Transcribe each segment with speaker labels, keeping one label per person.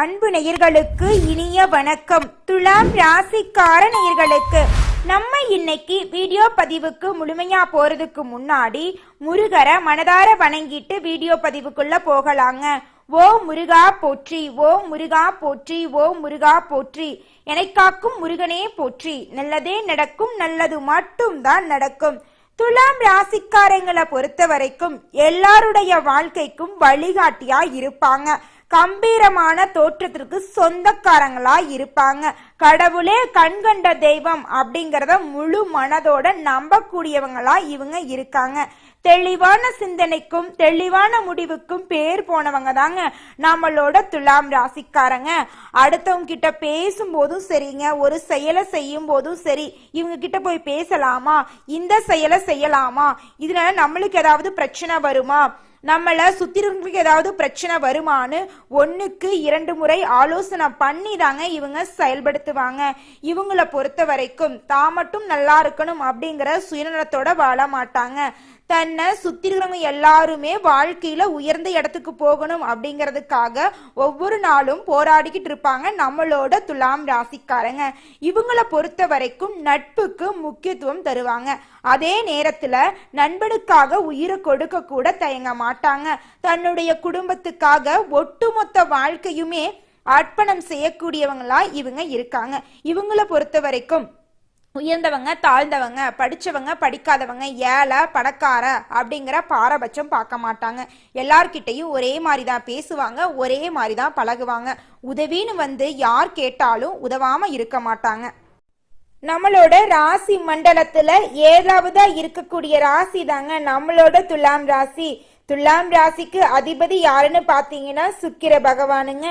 Speaker 1: அன்பு நேயர்களுக்கு இனிய வணக்கம் துலாம் ராசிக்கார நேயர்களுக்கு நம்ம இன்னைக்கு வீடியோ பதிவுக்கு முழுமையா போறதுக்கு முன்னாடி முருகரை மனதார வணங்கிட்டு வீடியோ பதிவுக்குள்ள போகலாங்க ஓ முருகா போற்றி ஓ முருகா போற்றி ஓ முருகா போற்றி காக்கும் முருகனே போற்றி நல்லதே நடக்கும் நல்லது மட்டும் தான் நடக்கும் துலாம் ராசிக்காரங்களை பொறுத்த வரைக்கும் எல்லாருடைய வாழ்க்கைக்கும் வழிகாட்டியா இருப்பாங்க கம்பீரமான தோற்றத்திற்கு சொந்தக்காரங்களா இருப்பாங்க கடவுளே கண்கண்ட தெய்வம் அப்படிங்கிறத முழு மனதோட நம்பக்கூடியவங்களா இவங்க இருக்காங்க தெளிவான சிந்தனைக்கும் தெளிவான முடிவுக்கும் பேர் போனவங்க தாங்க நம்மளோட துலாம் ராசிக்காரங்க அடுத்தவங்க கிட்ட பேசும்போதும் சரிங்க ஒரு செயலை செய்யும் போதும் சரி இவங்க கிட்ட போய் பேசலாமா இந்த செயலை செய்யலாமா இதனால நம்மளுக்கு ஏதாவது பிரச்சனை வருமா நம்மளை சுற்றி ஏதாவது பிரச்சனை வருமானு ஒன்றுக்கு இரண்டு முறை ஆலோசனை பண்ணி தாங்க இவங்க செயல்படுத்துவாங்க இவங்களை பொறுத்த வரைக்கும் தான் மட்டும் நல்லா இருக்கணும் அப்படிங்கிற சுயநலத்தோட வாழ மாட்டாங்க தன்னை சுற்றி இருக்கிறவங்க எல்லாருமே வாழ்க்கையில் உயர்ந்த இடத்துக்கு போகணும் அப்படிங்கிறதுக்காக ஒவ்வொரு நாளும் போராடிக்கிட்டு இருப்பாங்க நம்மளோட துலாம் ராசிக்காரங்க இவங்களை பொறுத்த வரைக்கும் நட்புக்கு முக்கியத்துவம் தருவாங்க அதே நேரத்தில் நண்பனுக்காக உயிரை கொடுக்க கூட தயங்க மாட்டாங்க தன்னுடைய குடும்பத்துக்காக ஒட்டுமொத்த வாழ்க்கையுமே அர்ப்பணம் செய்யக்கூடியவங்களா இவங்க இருக்காங்க இவங்களை பொறுத்த வரைக்கும் உயர்ந்தவங்க தாழ்ந்தவங்க படித்தவங்க படிக்காதவங்க ஏழை பணக்கார அப்படிங்கிற பாரபட்சம் பார்க்க மாட்டாங்க எல்லார்கிட்டையும் ஒரே மாதிரி தான் பேசுவாங்க ஒரே மாதிரி தான் பழகுவாங்க உதவின்னு வந்து யார் கேட்டாலும் உதவாமல் இருக்க மாட்டாங்க நம்மளோட ராசி மண்டலத்துல ஏழாவதா இருக்கக்கூடிய ராசி தாங்க நம்மளோட துலாம் ராசி துலாம் ராசிக்கு அதிபதி யாருன்னு பாத்தீங்கன்னா சுக்கிர பகவானுங்க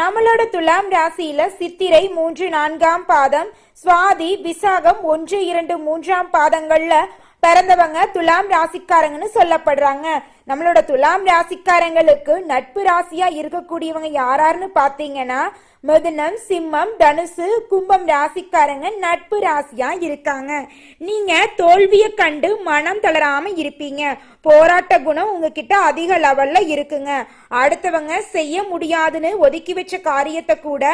Speaker 1: நம்மளோட துலாம் ராசியில சித்திரை மூன்று நான்காம் பாதம் சுவாதி விசாகம் ஒன்று இரண்டு மூன்றாம் பாதங்கள்ல பிறந்தவங்க துலாம் ராசிக்காரங்கன்னு சொல்லப்படுறாங்க நம்மளோட துலாம் ராசிக்காரங்களுக்கு நட்பு ராசியா இருக்கக்கூடியவங்க யாராருன்னு பாத்தீங்கன்னா மதுனம் சிம்மம் தனுசு கும்பம் ராசிக்காரங்க நட்பு ராசியா இருக்காங்க நீங்க தோல்வியை கண்டு மனம் தளராம இருப்பீங்க போராட்ட குணம் உங்ககிட்ட அதிக லெவல்ல இருக்குங்க அடுத்தவங்க செய்ய முடியாதுன்னு ஒதுக்கி வச்ச காரியத்தை கூட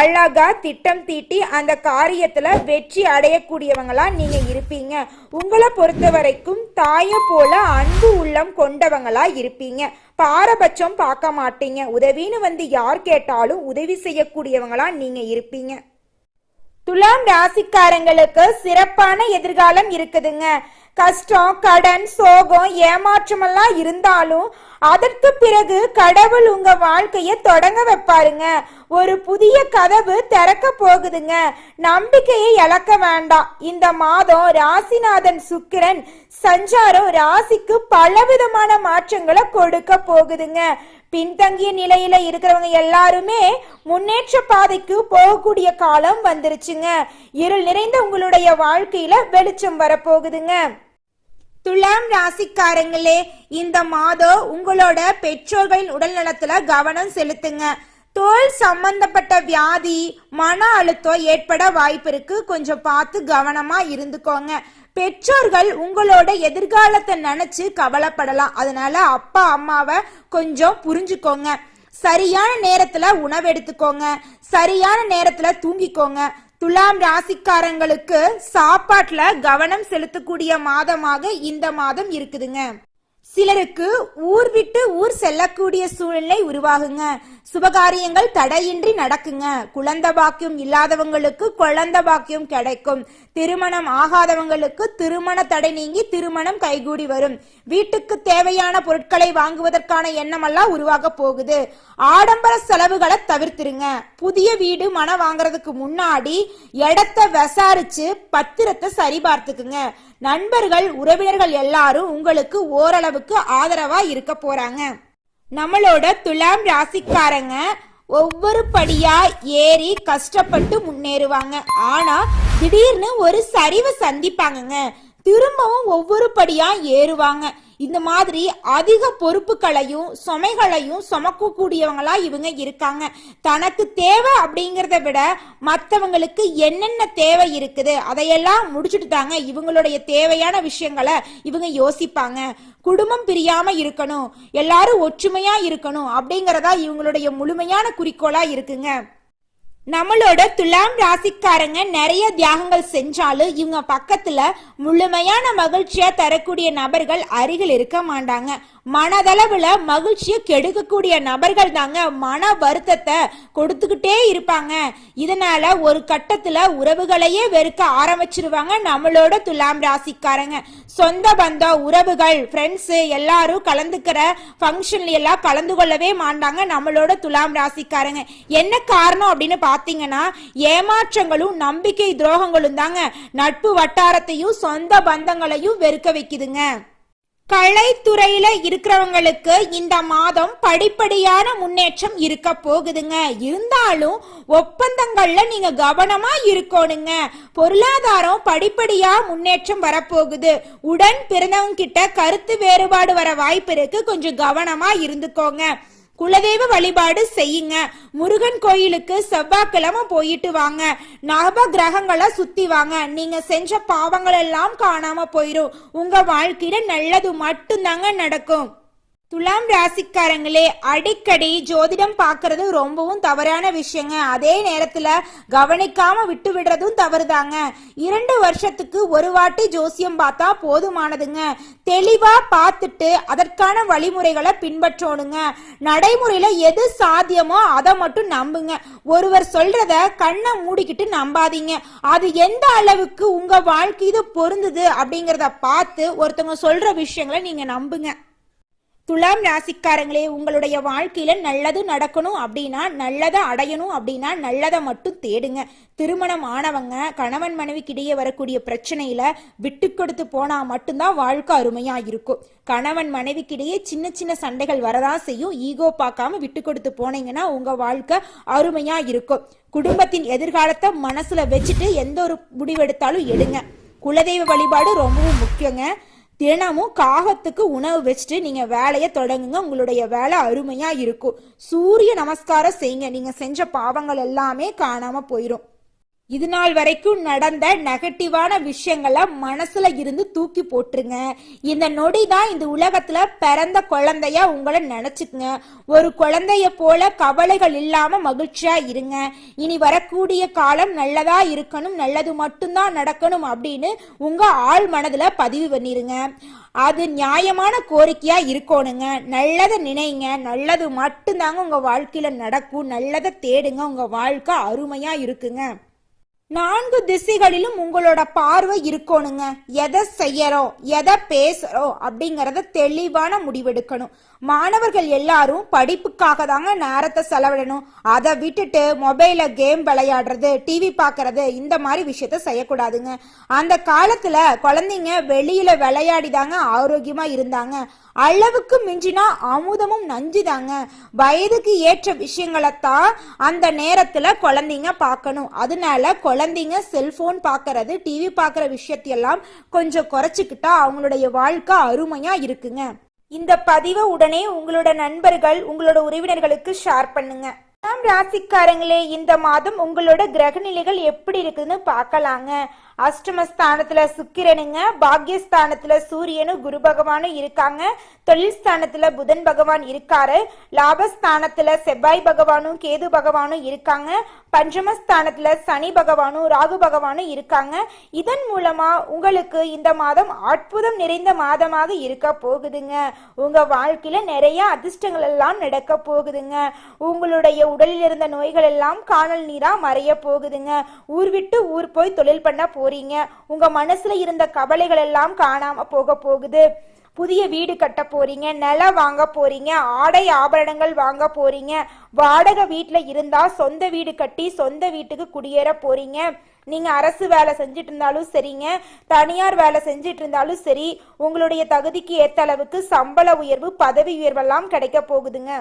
Speaker 1: அழகா திட்டம் தீட்டி அந்த காரியத்துல வெற்றி அடையக்கூடியவங்களா நீங்க இருப்பீங்க உங்களை பொறுத்த வரைக்கும் தாய போல அன்பு உள்ளம் கொண்டவங்க நல்லவங்களா இருப்பீங்க பாரபட்சம் பார்க்க மாட்டீங்க உதவின்னு வந்து யார் கேட்டாலும் உதவி செய்யக்கூடியவங்களா நீங்க இருப்பீங்க துலாம் ராசிக்காரங்களுக்கு சிறப்பான எதிர்காலம் இருக்குதுங்க கஷ்டம் கடன் சோகம் ஏமாற்றமெல்லாம் இருந்தாலும் அதற்கு பிறகு கடவுள் உங்க வாழ்க்கைய தொடங்க வைப்பாருங்க ஒரு புதிய கதவு திறக்க போகுதுங்க நம்பிக்கையை இழக்க வேண்டாம் இந்த மாதம் ராசிநாதன் சுக்கிரன் சஞ்சாரம் ராசிக்கு பலவிதமான மாற்றங்களை கொடுக்க போகுதுங்க பின்தங்கிய நிலையில இருக்கிறவங்க எல்லாருமே முன்னேற்ற பாதைக்கு போகக்கூடிய காலம் வந்துருச்சுங்க இருள் நிறைந்த உங்களுடைய வாழ்க்கையில வெளிச்சம் வரப்போகுதுங்க துலாம் ராசிக்காரங்களே இந்த மாதம் உங்களோட பெற்றோர்களின் உடல் நலத்துல கவனம் செலுத்துங்க தோல் சம்பந்தப்பட்ட வியாதி மன அழுத்தம் ஏற்பட வாய்ப்பு இருக்கு கொஞ்சம் பார்த்து கவனமா இருந்துக்கோங்க பெற்றோர்கள் உங்களோட எதிர்காலத்தை நினைச்சு கவலைப்படலாம் அதனால அப்பா அம்மாவை கொஞ்சம் புரிஞ்சுக்கோங்க சரியான நேரத்துல உணவு எடுத்துக்கோங்க சரியான நேரத்துல தூங்கிக்கோங்க துலாம் ராசிக்காரங்களுக்கு சாப்பாட்டில் கவனம் செலுத்தக்கூடிய மாதமாக இந்த மாதம் இருக்குதுங்க சிலருக்கு ஊர் விட்டு ஊர் செல்லக்கூடிய சூழ்நிலை உருவாகுங்க சுபகாரியங்கள் தடையின்றி நடக்குங்க குழந்த பாக்கியம் இல்லாதவங்களுக்கு குழந்த பாக்கியம் கிடைக்கும் திருமணம் ஆகாதவங்களுக்கு திருமண தடை நீங்கி திருமணம் கைகூடி வரும் வீட்டுக்கு தேவையான பொருட்களை வாங்குவதற்கான எண்ணமெல்லாம் உருவாக போகுது ஆடம்பர செலவுகளை தவிர்த்துருங்க புதிய வீடு மனம் வாங்குறதுக்கு முன்னாடி இடத்த விசாரிச்சு பத்திரத்தை சரி பார்த்துக்குங்க நண்பர்கள் உறவினர்கள் எல்லாரும் உங்களுக்கு ஓரளவுக்கு ஆதரவா இருக்க போறாங்க நம்மளோட துலாம் ராசிக்காரங்க ஒவ்வொரு படியா ஏறி கஷ்டப்பட்டு முன்னேறுவாங்க ஆனா திடீர்னு ஒரு சரிவை சந்திப்பாங்கங்க திரும்பவும் ஒவ்வொரு படியா ஏறுவாங்க இந்த மாதிரி அதிக பொறுப்புகளையும் சுமைகளையும் சுமக்கக்கூடியவங்களா இவங்க இருக்காங்க தனக்கு தேவை அப்படிங்கிறத விட மற்றவங்களுக்கு என்னென்ன தேவை இருக்குது அதையெல்லாம் முடிச்சுட்டு தாங்க இவங்களுடைய தேவையான விஷயங்களை இவங்க யோசிப்பாங்க குடும்பம் பிரியாம இருக்கணும் எல்லாரும் ஒற்றுமையா இருக்கணும் அப்படிங்கிறதா இவங்களுடைய முழுமையான குறிக்கோளா இருக்குங்க நம்மளோட துலாம் ராசிக்காரங்க நிறைய தியாகங்கள் செஞ்சாலும் இவங்க பக்கத்துல முழுமையான மகிழ்ச்சியா தரக்கூடிய நபர்கள் அருகில் இருக்க மாட்டாங்க மனதளவில் மகிழ்ச்சியை கெடுக்கக்கூடிய நபர்கள் தாங்க மன வருத்தத்தை கொடுத்துக்கிட்டே இருப்பாங்க இதனால் ஒரு கட்டத்தில் உறவுகளையே வெறுக்க ஆரம்பிச்சிருவாங்க நம்மளோட துலாம் ராசிக்காரங்க சொந்த பந்தம் உறவுகள் ஃப்ரெண்ட்ஸு எல்லாரும் கலந்துக்கிற ஃபங்க்ஷன்ல எல்லாம் கலந்து கொள்ளவே மாட்டாங்க நம்மளோட துலாம் ராசிக்காரங்க என்ன காரணம் அப்படின்னு பார்த்தீங்கன்னா ஏமாற்றங்களும் நம்பிக்கை துரோகங்களும் தாங்க நட்பு வட்டாரத்தையும் சொந்த பந்தங்களையும் வெறுக்க வைக்குதுங்க கலைத்துறையில இருக்கிறவங்களுக்கு இந்த மாதம் படிப்படியான முன்னேற்றம் இருக்க போகுதுங்க இருந்தாலும் ஒப்பந்தங்கள்ல நீங்க கவனமா இருக்கணுங்க பொருளாதாரம் படிப்படியா முன்னேற்றம் வரப்போகுது உடன் பிறந்தவங்க கிட்ட கருத்து வேறுபாடு வர வாய்ப்பு இருக்கு கொஞ்சம் கவனமா இருந்துக்கோங்க குலதெய்வ வழிபாடு செய்யுங்க முருகன் கோயிலுக்கு செவ்வாய்க்கிழமை போயிட்டு வாங்க நவ கிரகங்களை சுத்தி வாங்க நீங்க செஞ்ச பாவங்கள் எல்லாம் காணாம போயிடும் உங்க வாழ்க்கையில நல்லது மட்டும்தாங்க நடக்கும் துலாம் ராசிக்காரங்களே அடிக்கடி ஜோதிடம் பார்க்கறது ரொம்பவும் தவறான விஷயங்க அதே நேரத்தில் கவனிக்காம விட்டு விடுறதும் தவறுதாங்க இரண்டு வருஷத்துக்கு ஒரு வாட்டி ஜோசியம் பார்த்தா போதுமானதுங்க தெளிவாக பார்த்துட்டு அதற்கான வழிமுறைகளை பின்பற்றணுங்க நடைமுறையில் எது சாத்தியமோ அதை மட்டும் நம்புங்க ஒருவர் சொல்றத கண்ணை மூடிக்கிட்டு நம்பாதீங்க அது எந்த அளவுக்கு உங்கள் வாழ்க்கை இது பொருந்துது அப்படிங்கிறத பார்த்து ஒருத்தவங்க சொல்கிற விஷயங்களை நீங்கள் நம்புங்க துலாம் ராசிக்காரங்களே உங்களுடைய வாழ்க்கையில நல்லது நடக்கணும் அப்படின்னா நல்லதை அடையணும் அப்படின்னா நல்லதை மட்டும் தேடுங்க திருமணம் ஆனவங்க கணவன் மனைவிக்கு இடையே வரக்கூடிய பிரச்சனையில விட்டு கொடுத்து போனா மட்டும்தான் வாழ்க்கை அருமையா இருக்கும் கணவன் மனைவிக்கு இடையே சின்ன சின்ன சண்டைகள் வரதான் செய்யும் ஈகோ பார்க்காம விட்டு கொடுத்து போனீங்கன்னா உங்க வாழ்க்கை அருமையா இருக்கும் குடும்பத்தின் எதிர்காலத்தை மனசுல வச்சுட்டு எந்த ஒரு முடிவெடுத்தாலும் எடுங்க குலதெய்வ வழிபாடு ரொம்பவும் முக்கியங்க தினமும் காகத்துக்கு உணவு வச்சுட்டு நீங்கள் வேலையை தொடங்குங்க உங்களுடைய வேலை அருமையாக இருக்கும் சூரிய நமஸ்காரம் செய்யுங்க நீங்கள் செஞ்ச பாவங்கள் எல்லாமே காணாமல் போயிடும் இது நாள் வரைக்கும் நடந்த நெகட்டிவான விஷயங்களை மனசுல இருந்து தூக்கி போட்டுருங்க இந்த நொடி தான் இந்த உலகத்துல பிறந்த குழந்தையா உங்களை நினைச்சுக்குங்க ஒரு குழந்தைய போல கவலைகள் இல்லாம மகிழ்ச்சியா இருங்க இனி வரக்கூடிய காலம் நல்லதா இருக்கணும் நல்லது மட்டும்தான் நடக்கணும் அப்படின்னு உங்க ஆள் மனதுல பதிவு பண்ணிருங்க அது நியாயமான கோரிக்கையா இருக்கணுங்க நல்லதை நினைங்க நல்லது மட்டும்தாங்க உங்க வாழ்க்கையில நடக்கும் நல்லதை தேடுங்க உங்க வாழ்க்கை அருமையா இருக்குங்க நான்கு திசைகளிலும் உங்களோட பார்வை இருக்கணுங்க எதை செய்யறோம் எதை பேசுறோம் அப்படிங்கறத தெளிவான முடிவெடுக்கணும் மாணவர்கள் எல்லாரும் படிப்புக்காக தாங்க நேரத்தை செலவிடணும் அதை விட்டுட்டு மொபைலில் கேம் விளையாடுறது டிவி பாக்குறது இந்த மாதிரி விஷயத்த செய்யக்கூடாதுங்க அந்த காலத்தில் குழந்தைங்க வெளியில் விளையாடிதாங்க ஆரோக்கியமா ஆரோக்கியமாக இருந்தாங்க அளவுக்கு மிஞ்சினா அமுதமும் நஞ்சுதாங்க வயதுக்கு ஏற்ற விஷயங்களை தான் அந்த நேரத்தில் குழந்தைங்க பார்க்கணும் அதனால குழந்தைங்க செல்ஃபோன் பாக்குறது டிவி பார்க்குற விஷயத்தையெல்லாம் கொஞ்சம் குறைச்சிக்கிட்டா அவங்களுடைய வாழ்க்கை அருமையாக இருக்குங்க இந்த பதிவை உடனே உங்களோட நண்பர்கள் உங்களோட உறவினர்களுக்கு ஷேர் பண்ணுங்க ராசிக்காரங்களே இந்த மாதம் உங்களோட கிரக நிலைகள் எப்படி இருக்குதுன்னு பார்க்கலாங்க அஷ்டமஸ்தானத்துல சுக்கிரனுங்க பாக்யஸ்தானத்துல சூரியனும் குரு பகவானும் இருக்காங்க தொழில் புதன் பகவான் இருக்காரு லாபஸ்தானத்துல செவ்வாய் பகவானும் கேது பகவானும் இருக்காங்க பஞ்சமஸ்தானத்துல சனி பகவானும் ராகு பகவானும் இருக்காங்க இதன் மூலமா உங்களுக்கு இந்த மாதம் அற்புதம் நிறைந்த மாதமாக இருக்க போகுதுங்க உங்க வாழ்க்கையில நிறைய அதிர்ஷ்டங்கள் எல்லாம் நடக்க போகுதுங்க உங்களுடைய உடலில் இருந்த நோய்கள் எல்லாம் காணல் நீரா மறைய போகுதுங்க ஊர் விட்டு ஊர் போய் தொழில் பண்ண போ போறீங்க உங்க மனசுல இருந்த கவலைகள் எல்லாம் காணாம போக போகுது புதிய வீடு கட்ட போறீங்க நிலம் வாங்க போறீங்க ஆடை ஆபரணங்கள் வாங்க போறீங்க வாடகை வீட்டில் இருந்தா சொந்த வீடு கட்டி சொந்த வீட்டுக்கு குடியேற போறீங்க நீங்க அரசு வேலை செஞ்சுட்டு இருந்தாலும் சரிங்க தனியார் வேலை செஞ்சிட்டு இருந்தாலும் சரி உங்களுடைய தகுதிக்கு ஏற்ற அளவுக்கு சம்பள உயர்வு பதவி உயர்வெல்லாம் கிடைக்க போகுதுங்க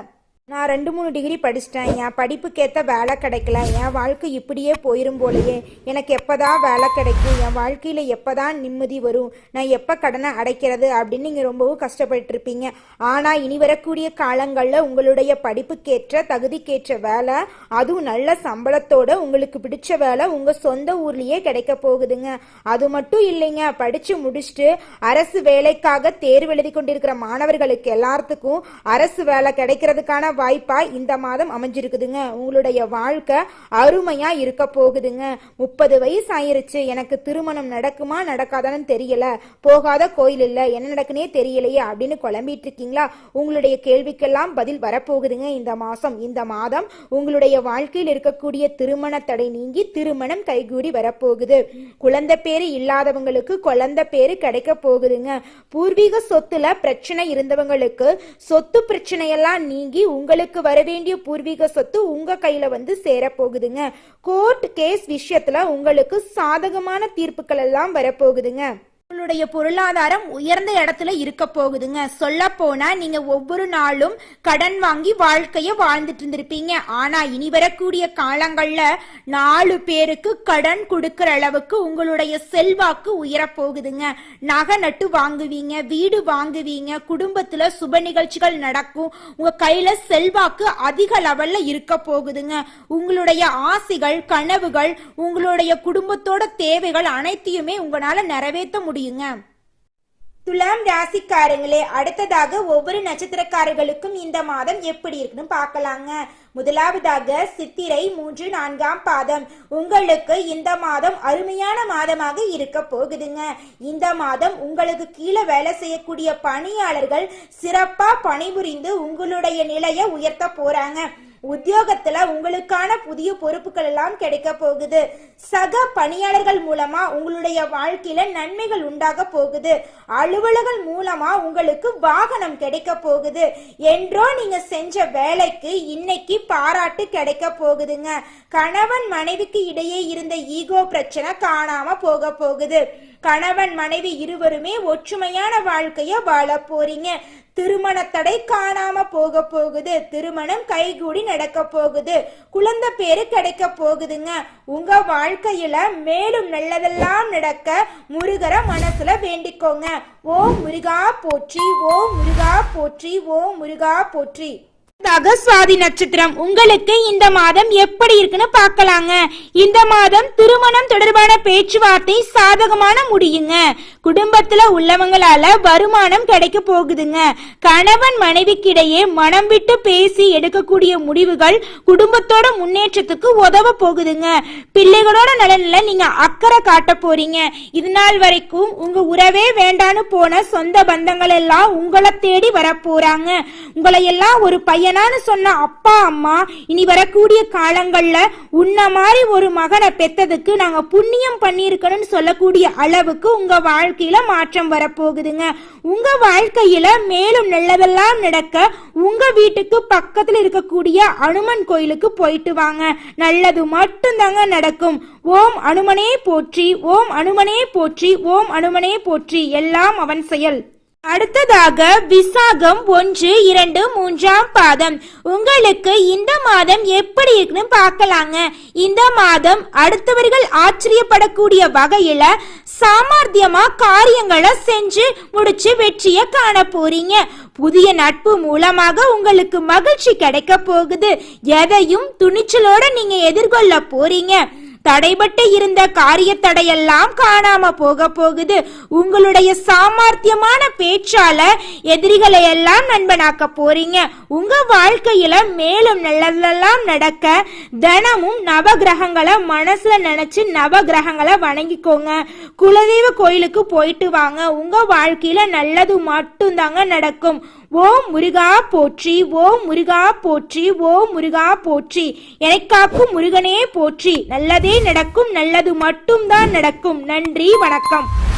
Speaker 1: நான் ரெண்டு மூணு டிகிரி படிச்சிட்டேன் என் படிப்புக்கேற்ற வேலை கிடைக்கல என் வாழ்க்கை இப்படியே போயிடும் போலயே எனக்கு எப்பதான் வேலை கிடைக்கும் என் வாழ்க்கையில் எப்பதான் நிம்மதி வரும் நான் எப்போ கடனை அடைக்கிறது அப்படின்னு நீங்கள் ரொம்பவும் இருப்பீங்க ஆனால் இனி வரக்கூடிய காலங்களில் உங்களுடைய படிப்புக்கேற்ற தகுதிக்கேற்ற வேலை அதுவும் நல்ல சம்பளத்தோடு உங்களுக்கு பிடிச்ச வேலை உங்கள் சொந்த ஊர்லேயே கிடைக்க போகுதுங்க அது மட்டும் இல்லைங்க படித்து முடிச்சுட்டு அரசு வேலைக்காக தேர்வு எழுதி கொண்டிருக்கிற மாணவர்களுக்கு எல்லாத்துக்கும் அரசு வேலை கிடைக்கிறதுக்கான வாய்ப்பா இந்த மாதம் அமைஞ்சிருக்குதுங்க உங்களுடைய வாழ்க்கை அருமையா இருக்க போகுதுங்க முப்பது வயசு ஆயிருச்சு எனக்கு திருமணம் நடக்குமா நடக்காதான்னு தெரியல போகாத கோயில் இல்ல என்ன நடக்குனே தெரியலையே அப்படின்னு குழம்பிட்டு இருக்கீங்களா உங்களுடைய கேள்விக்கெல்லாம் பதில் வரப்போகுதுங்க இந்த மாசம் இந்த மாதம் உங்களுடைய வாழ்க்கையில் இருக்கக்கூடிய திருமண தடை நீங்கி திருமணம் கைகூடி வரப்போகுது குழந்தை பேரு இல்லாதவங்களுக்கு குழந்தை பேரு கிடைக்க போகுதுங்க பூர்வீக சொத்துல பிரச்சனை இருந்தவங்களுக்கு சொத்து பிரச்சனையெல்லாம் நீங்கி உங்க உங்களுக்கு வரவேண்டிய பூர்வீக சொத்து உங்க கையில வந்து சேரப்போகுதுங்க கோர்ட் கேஸ் விஷயத்துல உங்களுக்கு சாதகமான தீர்ப்புகள் எல்லாம் வரப்போகுதுங்க உங்களுடைய பொருளாதாரம் உயர்ந்த இடத்துல இருக்க போகுதுங்க சொல்ல போனா நீங்க ஒவ்வொரு நாளும் கடன் வாங்கி வாழ்க்கைய வாழ்ந்துட்டு இருந்திருப்பீங்க ஆனா இனி வரக்கூடிய காலங்கள்ல நாலு பேருக்கு கடன் கொடுக்கற அளவுக்கு உங்களுடைய செல்வாக்கு உயர போகுதுங்க நகை நட்டு வாங்குவீங்க வீடு வாங்குவீங்க குடும்பத்துல சுப நிகழ்ச்சிகள் நடக்கும் உங்க கையில செல்வாக்கு அதிக லெவல்ல இருக்க போகுதுங்க உங்களுடைய ஆசைகள் கனவுகள் உங்களுடைய குடும்பத்தோட தேவைகள் அனைத்தையுமே உங்களால நிறைவேற்ற முடியும் முடியுங்க துலாம் ராசிக்காரங்களே அடுத்ததாக ஒவ்வொரு நட்சத்திரக்காரர்களுக்கும் இந்த மாதம் எப்படி இருக்குன்னு பார்க்கலாங்க முதலாவதாக சித்திரை மூன்று நான்காம் பாதம் உங்களுக்கு இந்த மாதம் அருமையான மாதமாக இருக்க போகுதுங்க இந்த மாதம் உங்களுக்கு கீழே வேலை செய்யக்கூடிய பணியாளர்கள் சிறப்பாக பணிபுரிந்து உங்களுடைய நிலையை உயர்த்த போறாங்க உத்தியோகத்துல உங்களுக்கான புதிய பொறுப்புகள் எல்லாம் கிடைக்க போகுது சக பணியாளர்கள் மூலமா உங்களுடைய வாழ்க்கையில நன்மைகள் உண்டாக போகுது அலுவலகம் மூலமா உங்களுக்கு வாகனம் கிடைக்க போகுது என்றோ நீங்க செஞ்ச வேலைக்கு இன்னைக்கு பாராட்டு கிடைக்க போகுதுங்க கணவன் மனைவிக்கு இடையே இருந்த ஈகோ பிரச்சனை காணாம போக போகுது கணவன் மனைவி இருவருமே ஒற்றுமையான வாழ்க்கைய வாழ போறீங்க திருமண தடை காணாம போக போகுது திருமணம் கைகூடி நடக்க போகுது குழந்தை பேரு கிடைக்க போகுதுங்க உங்க வாழ்க்கையில மேலும் நல்லதெல்லாம் நடக்க முருகரை மனசுல வேண்டிக்கோங்க ஓ முருகா போற்றி ஓ முருகா போற்றி ஓ முருகா போற்றி அடுத்ததாக சுவாதி நட்சத்திரம் உங்களுக்கு இந்த மாதம் எப்படி இருக்குன்னு பார்க்கலாங்க இந்த மாதம் திருமணம் தொடர்பான பேச்சுவார்த்தை சாதகமான முடியுங்க குடும்பத்துல உள்ளவங்களால வருமானம் கிடைக்க போகுதுங்க கணவன் மனைவிக்கிடையே மனம் விட்டு பேசி எடுக்கக்கூடிய முடிவுகள் குடும்பத்தோட முன்னேற்றத்துக்கு உதவ போகுதுங்க பிள்ளைகளோட நலன்ல நீங்க அக்கறை காட்ட போறீங்க இதுநாள் வரைக்கும் உங்க உறவே வேண்டான்னு போன சொந்த பந்தங்கள் எல்லாம் உங்களை தேடி வர போறாங்க உங்களை எல்லாம் ஒரு பையனான்னு சொன்ன அப்பா அம்மா இனி வரக்கூடிய காலங்கள்ல உன்ன மாதிரி ஒரு மகனை பெத்ததுக்கு நாங்க புண்ணியம் பண்ணியிருக்கணும்னு சொல்லக்கூடிய அளவுக்கு உங்க வாழ்க்கை வாழ்க்கையில மாற்றம் வரப்போகுதுங்க உங்க வாழ்க்கையில மேலும் நல்லதெல்லாம் நடக்க உங்க வீட்டுக்கு பக்கத்தில் இருக்கக்கூடிய அனுமன் கோயிலுக்கு போயிட்டு வாங்க நல்லது மட்டும்தாங்க நடக்கும் ஓம் அனுமனே போற்றி ஓம் அனுமனே போற்றி ஓம் அனுமனே போற்றி எல்லாம் அவன் செயல் அடுத்ததாக விசாகம் ஒன்று இரண்டு மூன்றாம் பாதம் உங்களுக்கு இந்த மாதம் எப்படி இருக்குன்னு பார்க்கலாங்க இந்த மாதம் அடுத்தவர்கள் ஆச்சரியப்படக்கூடிய வகையில சாமர்த்தியமா காரியங்களை செஞ்சு முடிச்சு வெற்றிய காண போறீங்க புதிய நட்பு மூலமாக உங்களுக்கு மகிழ்ச்சி கிடைக்க போகுது எதையும் துணிச்சலோட நீங்க எதிர்கொள்ள போறீங்க தடைபட்டு இருந்த காரிய தடையெல்லாம் காணாம போக போகுது உங்களுடைய சாமர்த்தியமான பேச்சால எதிரிகளை எல்லாம் நண்பனாக்க போறீங்க உங்க வாழ்க்கையில மேலும் நல்லதெல்லாம் நடக்க தினமும் நவகிரகங்களை மனசுல நினைச்சு நவகிரகங்களை வணங்கிக்கோங்க குலதெய்வ கோயிலுக்கு போயிட்டு வாங்க உங்க வாழ்க்கையில நல்லது மட்டும்தாங்க நடக்கும் ஓ முருகா போற்றி ஓ முருகா போற்றி ஓ முருகா போற்றி எனக்காக்கும் முருகனே போற்றி நல்லதே நடக்கும் நல்லது மட்டும்தான் நடக்கும் நன்றி வணக்கம்